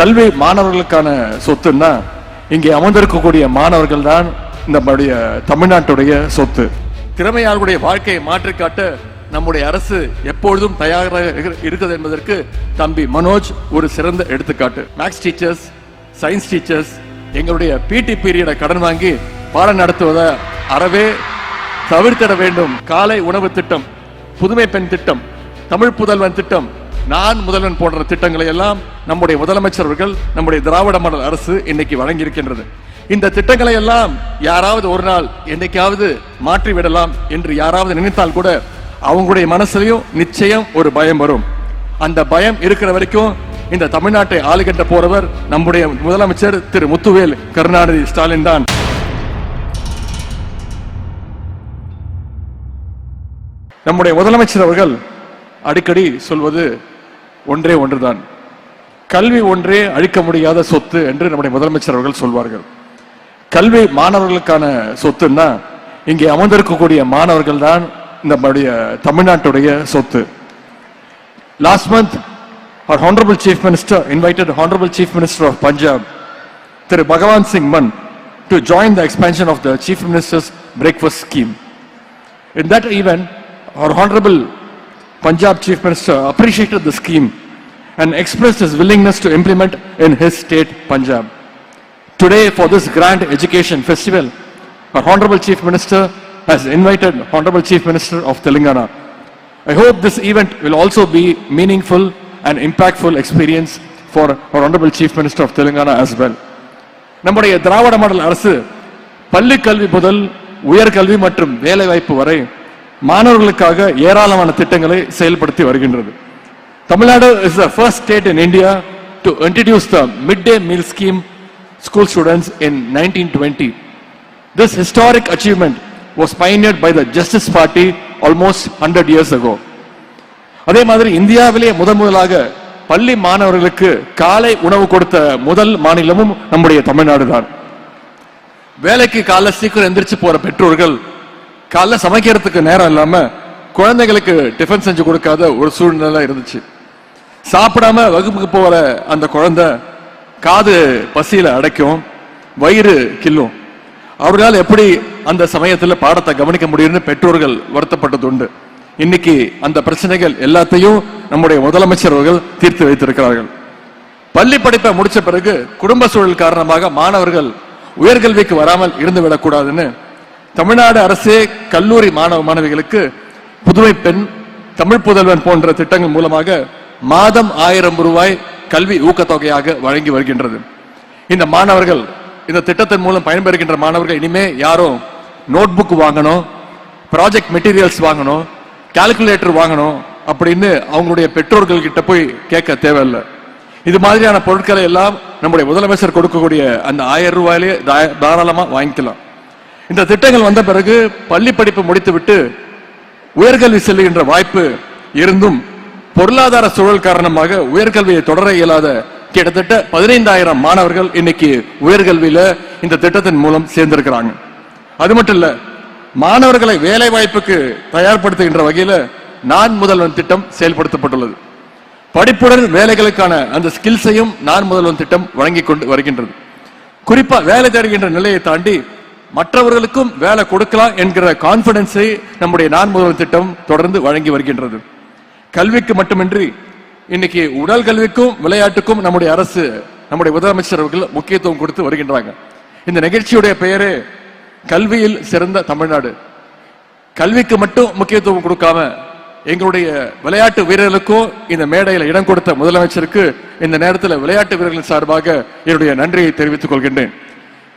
கல்வி மாணவர்களுக்கான சொத்துன்னா இங்கே அமர்ந்திருக்கக்கூடிய மாணவர்கள் தான் நம்முடைய தமிழ்நாட்டுடைய சொத்து. திறமையாளர்களுடைய வாழ்க்கையை மாற்றிக்காட்ட நம்முடைய அரசு எப்பொழுதும் தயாராக இரு- இருக்குது என்பதற்கு தம்பி மனோஜ் ஒரு சிறந்த எடுத்துக்காட்டு. மேக்ஸ் டீச்சர்ஸ் சயின்ஸ் டீச்சர்ஸ் எங்களுடைய பிடி பீரியடை கடன் வாங்கி பாடம் நடத்துவதை அறவே தவிர்த்திட வேண்டும். காலை உணவு திட்டம் புதுமை பெண் திட்டம் தமிழ் புதல்வன் திட்டம் நான் முதல்வன் போன்ற திட்டங்களை எல்லாம் நம்முடைய முதலமைச்சர் அவர்கள் நம்முடைய திராவிட மாடல் அரசு இன்னைக்கு வழங்கியிருக்கின்றது. இந்த திட்டங்களை எல்லாம் யாராவது ஒரு நாள் என்னைக்காவது மாற்றி விடலாம் என்று யாராவது நினைத்தால் கூட அவங்களுடைய மனசுலையும் நிச்சயம் ஒரு பயம் வரும். அந்த பயம் இருக்கிற வரைக்கும் இந்த தமிழ்நாட்டை ஆளுகின்ற போறவர் நம்முடைய முதலமைச்சர் திரு முத்துவேல் கருணாநிதி ஸ்டாலின் தான். நம்முடைய முதலமைச்சர் அவர்கள் அடிக்கடி சொல்வது ஒன்றே ஒன்றுதான் கல்வி ஒன்றே அழிக்க முடியாத சொத்து என்று நம்முடைய முதலமைச்சர் அவர்கள் சொல்வார்கள் கல்வி மாணவர்களுக்கான சொத்துன்னா இங்கே அமர்ந்திருக்கக்கூடிய மாணவர்கள் தான் நம்முடைய தமிழ்நாட்டுடைய சொத்து last month our honorable chief minister invited honorable chief minister of punjab Thiru பகவான் Singh Mann to join the expansion of the chief minister's breakfast scheme in that event our honorable punjab chief minister appreciated the scheme and expressed his willingness to implement in his state punjab Today, for this grand education festival, our Honorable Chief Minister has invited Honorable Chief Minister of Telangana. I hope this event will also be meaningful and impactful experience for our Honorable Chief Minister of Telangana as well. நம்முடைய திராவிட model அரசு பள்ளி கல்வி முதல் உயர்கல்வி மற்றும் வேலைவாய்ப்பு வரை மாணவர்களுக்காக ஏராளமான திட்டங்களை செயல்படுத்தி வருகின்றது Tamil Nadu is the first state in India to introduce the mid day meal scheme school students in nineteen twenty this historic achievement was pioneered by the justice party almost hundred years ago அதே மாதிரி இந்தியாவிலேயே முதன் முதலாக பள்ளி மாணவர்களுக்கு காலை உணவு கொடுத்த முதல் மாநிலமும் நம்முடைய தமிழ்நாடு தான் வேலைக்கு காலை சீக்கிரம் எந்திரிச்சு போற பெற்றோர்கள் காலைல சமைக்கிறதுக்கு நேரம் இல்லாம குழந்தைகளுக்கு டிஃபன் செஞ்சு கொடுக்காத ஒரு சூழ்நிலை இருந்துச்சு. சாப்பிடாம வகுப்புக்கு போற அந்த குழந்தை காது பசியில அடைக்கும் வயிறு கில்லும் அவர்களால் எப்படி அந்த சமயத்தில் பாடத்தை கவனிக்க முடியும்னு பெற்றோர்கள் வருத்தப்பட்டது உண்டு இன்னைக்கு அந்த பிரச்சனைகள் எல்லாத்தையும் நம்முடைய முதலமைச்சர் அவர்கள் தீர்த்து வைத்திருக்கிறார்கள். பள்ளி படிப்பை முடிச்ச பிறகு குடும்ப சூழல் காரணமாக மாணவர்கள் உயர்கல்விக்கு வராமல் இருந்து விடக்கூடாதுன்னு தமிழ்நாடு அரசே கல்லூரி மாணவ மாணவிகளுக்கு புதுமை பெண் தமிழ் புதல்வன் போன்ற திட்டங்கள் மூலமாக மாதம் ஆயிரம் ரூபாய் கல்வி ஊக்கத்தொகையாக வழங்கி வருகின்றது. இந்த மாணவர்கள் இந்த திட்டத்தின் மூலம் பயன்பெறுகின்ற மாணவர்கள் இனிமே யாரும் நோட் புக் வாங்கணும் ப்ராஜெக்ட் மெட்டீரியல்ஸ் வாங்கணும் கால்குலேட்டர் வாங்கணும் அப்படின்னு அவங்களுடைய பெற்றோர்கள் கிட்ட போய் கேட்க தேவையில்லை. இது மாதிரியான பொருட்களை எல்லாம் நம்முடைய முதலமைச்சர் கொடுக்கக்கூடிய அந்த ஆயிரம் ரூபாயிலே தா- வாங்கிக்கலாம். இந்த திட்டங்கள் வந்த பிறகு பள்ளி படிப்பு முடித்துவிட்டு உயர்கல்வி செல்லுகின்ற வாய்ப்பு இருந்தும் பொருளாதார சூழல் காரணமாக உயர்கல்வியை தொடர இயலாத கிட்டத்தட்ட பதினைந்தாயிரம் மாணவர்கள் இன்னைக்கு உயர்கல்வியில இந்த திட்டத்தின் மூலம் சேர்ந்திருக்கிறாங்க. அது மட்டும் இல்ல மாணவர்களை வேலை வாய்ப்புக்கு தயார்படுத்துகின்ற வகையில நான் முதல்வன் திட்டம் செயல்படுத்தப்பட்டுள்ளது. படிப்புடன் வேலைகளுக்கான அந்த ஸ்கில்ஸையும் நான் முதல்வன் திட்டம் வழங்கி கொண்டு வருகின்றது. குறிப்பா வேலை தேடுகின்ற நிலையை தாண்டி மற்றவர்களுக்கும் வேலை கொடுக்கலாம் என்கிற கான்பிடன்ஸை நம்முடைய நான் முதல்வன் திட்டம் தொடர்ந்து வழங்கி வருகின்றது. கல்விக்கு மட்டுமின்றி இன்னைக்கு உடல் கல்விக்கும் விளையாட்டுக்கும் நம்முடைய அரசு நம்முடைய முதலமைச்சர் அவர்கள் முக்கியத்துவம் கொடுத்து வருகின்றாங்க. இந்த நிகழ்ச்சியுடைய பெயரே கல்வியில் சிறந்த தமிழ்நாடு. கல்விக்கு மட்டும் முக்கியத்துவம் கொடுக்காம எங்களுடைய விளையாட்டு வீரர்களுக்கும் இந்த மேடையில் இடம் கொடுத்த முதலமைச்சருக்கு இந்த நேரத்தில் விளையாட்டு வீரர்களின் சார்பாக என்னுடைய நன்றியை தெரிவித்துக் கொள்கின்றேன்.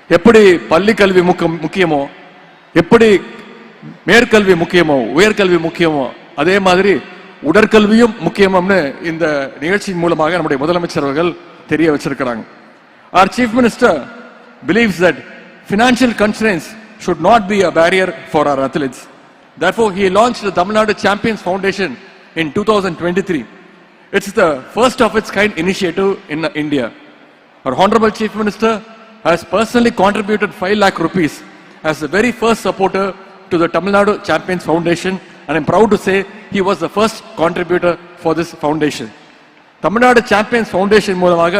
எப்படி பள்ளி கல்வி முக்கியமோ எப்படி மேற்கல்வி முக்கியமோ உயர்கல்வி முக்கியமோ அதே மாதிரி உடற்கல்வியும் முக்கியமும்னு இந்த நிகழ்ச்சி மூலமாக நம்முடைய முதலமைச்சர் அவர்கள் தெரிய வச்சிருக்கிறாங்க our chief minister believes that financial concerns should not be a barrier for our athletes Therefore, he Tamil Nadu champions foundation in two thousand twenty three it's the first of its kind initiative in India our Honorable chief minister has personally contributed 5 lakh rupees as the very first supporter to the Tamil Nadu Champions Foundation and I'm proud to say he was the first contributor for this foundation. Tamil Nadu champions foundation மூலமாக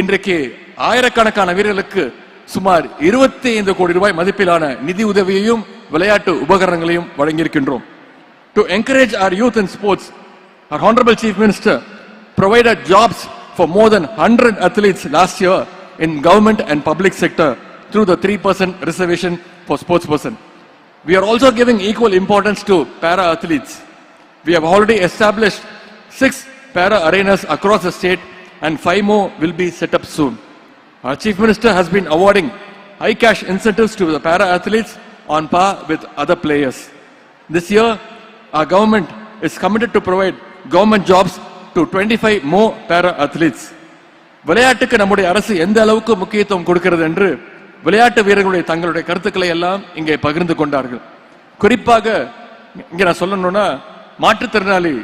இன்றைக்கு ஆயிரக்கணக்கான வீரர்களுக்கு சுமார் இருபத்தி ஐந்து கோடி ரூபாய் மதிப்பிலான நிதி உதவியையும் விளையாட்டு உபகரணங்களையும் வழங்கியிருக்கின்றோம் To encourage our youth in sports, our Honorable Chief Minister provided jobs for more than 100 athletes last year in government and public sector through the 3% reservation for sports person. We are also giving equal importance to para athletes. We have already established six para arenas across the state and five more will be set up soon. Our Chief Minister has been awarding high cash incentives to the para athletes on par with other players. This year, our government is committed to provide government jobs to 25 more para athletes. விளையாட்டுக்கு நம்முடைய அரசு எந்த அளவுக்கு முக்கியத்துவம் கொடுக்கிறது என்று விளையாட்டு வீரர்களுடைய தங்களுடைய கருத்துக்களை எல்லாம் இங்கே பகிர்ந்து கொண்டார்கள். குறிப்பாக இங்க நான் சொல்லணும்னா மாற்றுத்திறனாளி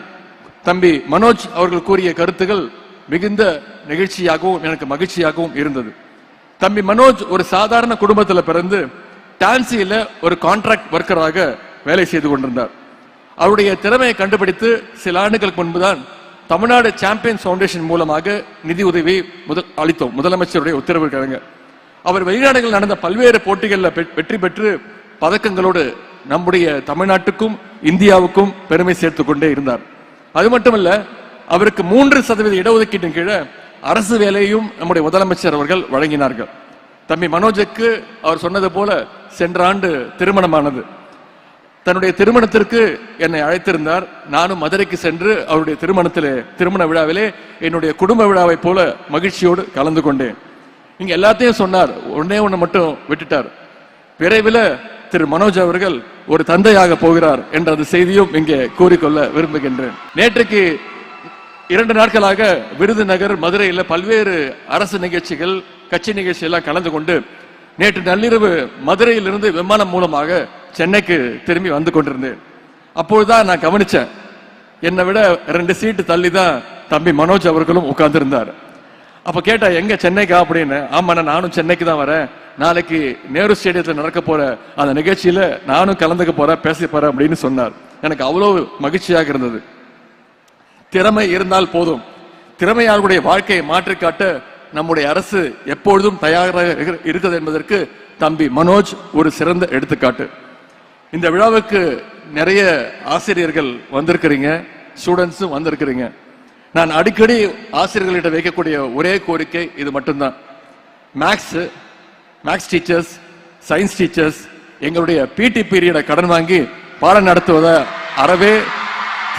தம்பி மனோஜ் அவர்கள் கூறிய கருத்துகள் மிகுந்த நெகிழ்ச்சியாகவும் எனக்கு மகிழ்ச்சியாகவும் இருந்தது. தம்பி மனோஜ் ஒரு சாதாரண குடும்பத்தில் பிறந்து டான்சியில ஒரு கான்ட்ராக்ட் ஒர்க்கராக வேலை செய்து கொண்டிருந்தார். அவருடைய திறமையை கண்டுபிடித்து சில ஆண்டுகளுக்கு முன்புதான் தமிழ்நாடு சாம்பியன்ஸ் ஃபவுண்டேஷன் மூலமாக நிதி உதவி முதல் அளித்தோம். முதலமைச்சருடைய உத்தரவு கிழங்க. அவர் வெளிநாடுகளில் நடந்த பல்வேறு போட்டிகளில் வெற்றி பெற்று பதக்கங்களோடு நம்முடைய தமிழ்நாட்டுக்கும் இந்தியாவுக்கும் பெருமை சேர்த்து கொண்டே இருந்தார். அது மட்டுமல்ல அவருக்கு மூன்று சதவீத இடஒதுக்கீட்டின் கீழே அரசு வேலையும் நம்முடைய முதலமைச்சர் அவர்கள் வழங்கினார்கள். தம்பி மனோஜுக்கு அவர் சொன்னது போல சென்ற ஆண்டு திருமணமானது. தன்னுடைய திருமணத்திற்கு என்னை அழைத்திருந்தார். நானும் மதுரைக்கு சென்று அவருடைய திருமணத்திலே திருமண விழாவிலே என்னுடைய குடும்ப விழாவை போல மகிழ்ச்சியோடு கலந்து கொண்டேன். இங்க எல்லாத்தையும் சொன்னார். ஒன்னே ஒன்று மட்டும் விட்டுட்டார். விரைவில் திரு மனோஜ் அவர்கள் ஒரு தந்தையாக போகிறார் என்ற அந்த செய்தியும் இங்கே கூறிக்கொள்ள விரும்புகின்றேன். நேற்றுக்கு இரண்டு நாட்களாக விருதுநகர் மதுரையில் பல்வேறு அரசு நிகழ்ச்சிகள் கட்சி நிகழ்ச்சிகள்லாம் கலந்து கொண்டு நேற்று நள்ளிரவு மதுரையிலிருந்து விமானம் மூலமாக சென்னைக்கு திரும்பி வந்து கொண்டிருந்தேன். அப்பொழுதுதான் நான் கவனிச்சேன். என்னை விட ரெண்டு சீட்டு தள்ளி தான் தம்பி மனோஜ் அவர்களும் உட்கார்ந்துருந்தார். அப்போ கேட்டா எங்க சென்னைக்கா? அப்படின்னு. ஆமாண்ணா நானும் சென்னைக்கு தான் வரேன். நாளைக்கு நேரு ஸ்டேடியத்தில் நடக்க போற அந்த நிகழ்ச்சியில நானும் கலந்துக்க போறேன் பேச போறேன் அப்படின்னு சொன்னார். எனக்கு அவ்வளோ மகிழ்ச்சியாக இருந்தது. திறமை இருந்தால் போதும். திறமையாளர்களுடைய வாழ்க்கையை மாற்றிக்காட்ட நம்முடைய அரசு எப்பொழுதும் தயாராக இரு- இருக்குது என்பதற்கு தம்பி மனோஜ் ஒரு சிறந்த எடுத்துக்காட்டு. இந்த விழாவுக்கு நிறைய ஆசிரியர்கள் வந்திருக்கிறீங்க ஸ்டூடெண்ட்ஸும் வந்திருக்கிறீங்க. நான் அடிக்கடி ஆசிரியர்களிடம் வைக்கக்கூடிய ஒரே கோரிக்கை இது மட்டும்தான். Maths maths teachers science teachers எங்களுடைய பிடி பீரியடை கடன் வாங்கி பாடம் நடத்துவதை அறவே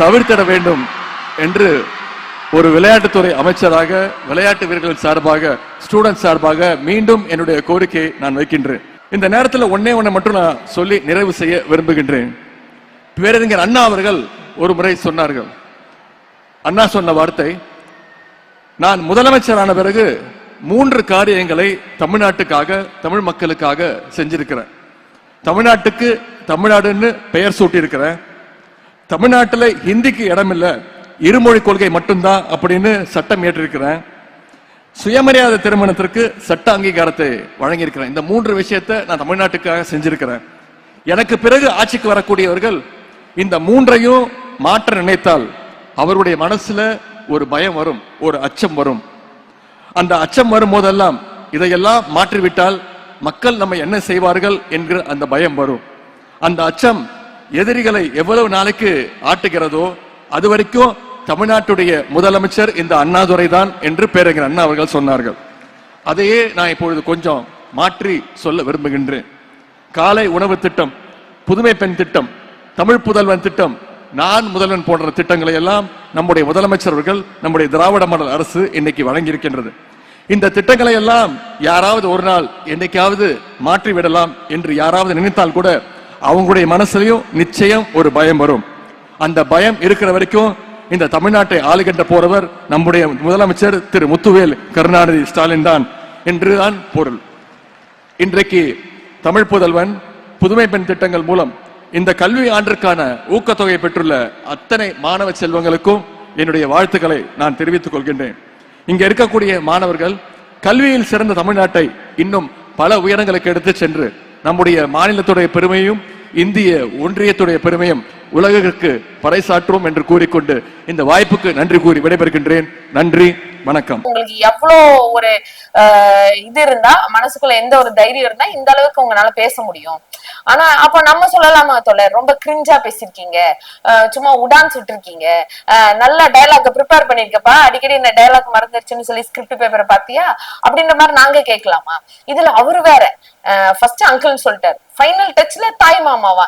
தவிர்த்திட வேண்டும் என்று ஒரு விளையாட்டுத்துறை அமைச்சராக விளையாட்டு வீரர்கள் சார்பாக ஸ்டூடெண்ட் சார்பாக மீண்டும் என்னுடைய கோரிக்கையை நான் வைக்கின்றேன். இந்த நேரத்தில் ஒன்னே ஒண்ணை மட்டும் நான் சொல்லி நிறைவு செய்ய விரும்புகின்றேன். பேரறிஞர் அண்ணா அவர்கள் ஒரு முறை சொன்னார்கள். அண்ணா சொன்ன வார்த்தை நான் முதலமைச்சரான பிறகு மூன்று காரியங்களை தமிழ்நாட்டுக்காக தமிழ் மக்களுக்காக செஞ்சிருக்கிறேன். தமிழ்நாட்டுக்கு தமிழ்நாடுன்னு பெயர் சூட்டியிருக்கிறேன். தமிழ்நாட்டில் ஹிந்திக்கு இடமில்லை இருமொழி கொள்கை மட்டும்தான் அப்படின்னு சட்டம் ஏற்றிருக்கிறேன் சுயமரியாதை திருமணத்திற்கு சட்ட அங்கீகாரத்தை வழங்கியிருக்கிறேன். இந்த மூன்று விஷயத்தை நான் தமிழ்நாட்டுக்காக செஞ்சிருக்கிறேன். எனக்கு பிறகு ஆட்சிக்கு வரக்கூடியவர்கள் இந்த மூன்றையும் மாற்ற நினைத்தால் அவருடைய மனசுல ஒரு பயம் வரும் ஒரு அச்சம் வரும். அந்த அச்சம் வரும் போதெல்லாம் இதையெல்லாம் மாற்றிவிட்டால் மக்கள் நம்ம என்ன செய்வார்கள் என்கிற அந்த பயம் வரும். அந்த அச்சம் எதிரிகளை எவ்வளவு நாளைக்கு ஆட்டுகிறதோ அது வரைக்கும் தமிழ்நாட்டுடைய முதலமைச்சர் இந்த அண்ணாதுரை தான் என்று பேரறிஞர் அண்ணா அவர்கள் சொன்னார்கள். அதையே நான் இப்பொழுது கொஞ்சம் மாற்றி சொல்ல விரும்புகின்றேன். காலை உணவு திட்டம் புதுமை பெண் திட்டம் தமிழ் புதல்வன் திட்டம் நான் முதல்வன் போன்ற திட்டங்களை எல்லாம் நம்முடைய முதலமைச்சர் அவர்கள் நம்முடைய திராவிட மண்டல அரசு இன்னைக்கு வழங்கியிருக்கின்றது. இந்த திட்டங்களை எல்லாம் யாராவது ஒரு நாள் என்னைக்காவது மாற்றி விடலாம் என்று யாராவது நினைத்தால் கூட அவங்களுடைய மனசுலையும் நிச்சயம் ஒரு பயம் வரும். அந்த பயம் இருக்கிற வரைக்கும் இந்த தமிழ்நாட்டை ஆளுகின்ற போறவர் நம்முடைய முதலமைச்சர் திரு முத்துவேல் கருணாநிதி ஸ்டாலின் தான் என்றுதான் பொருள். இன்றைக்கு தமிழ் புதல்வன் புதுமை பெண் திட்டங்கள் மூலம் இந்த கல்வி ஆண்டிற்கான ஊக்கத்தொகை பெற்றுள்ள அத்தனை மாணவ செல்வங்களுக்கும் என்னுடைய வாழ்த்துக்களை நான் தெரிவித்துக் கொள்கின்றேன். இங்க இருக்கக்கூடிய மாணவர்கள் கல்வியில் சிறந்த தமிழ்நாட்டை இன்னும் பல உயரங்களுக்கு எடுத்து சென்று நம்முடைய மாநிலத்துடைய பெருமையும் இந்திய ஒன்றியத்துடைய பெருமையும் உலகிற்கு பறைசாற்றுவோம் என்று கூறிக்கொண்டு இந்த வாய்ப்புக்கு நன்றி கூறி விடைபெறுகின்றேன். நன்றி வணக்கம். உங்களுக்கு எவ்வளோ ஒரு ஆஹ், இது இருந்தா மனசுக்குள்ள எந்த ஒரு தைரியம் இருந்தா இந்த அளவுக்கு உங்களால பேச முடியும். ஆனா அப்ப நம்ம சொல்லலாமா தோழர்? ரொம்ப கிரிஞ்சா பேசிருக்கீங்க சும்மா உடான் சுட்டிருக்கீங்க. ஆஹ், நல்ல டயலாக் ப்ரிப்பேர் பண்ணிருக்கப்பா. அடிக்கடி இந்த டயலாக் மறந்துருச்சுன்னு சொல்லி ஸ்கிரிப்ட் பேப்பரை பாத்தியா? அப்படின்ற மாதிரி நாங்க கேட்கலாமா? இதுல அவரு வேற. ஃபர்ஸ்ட் அங்கிள்னு சொல்லிட்டாரு. ஃபைனல் டச்ல தாய் மாமாவா?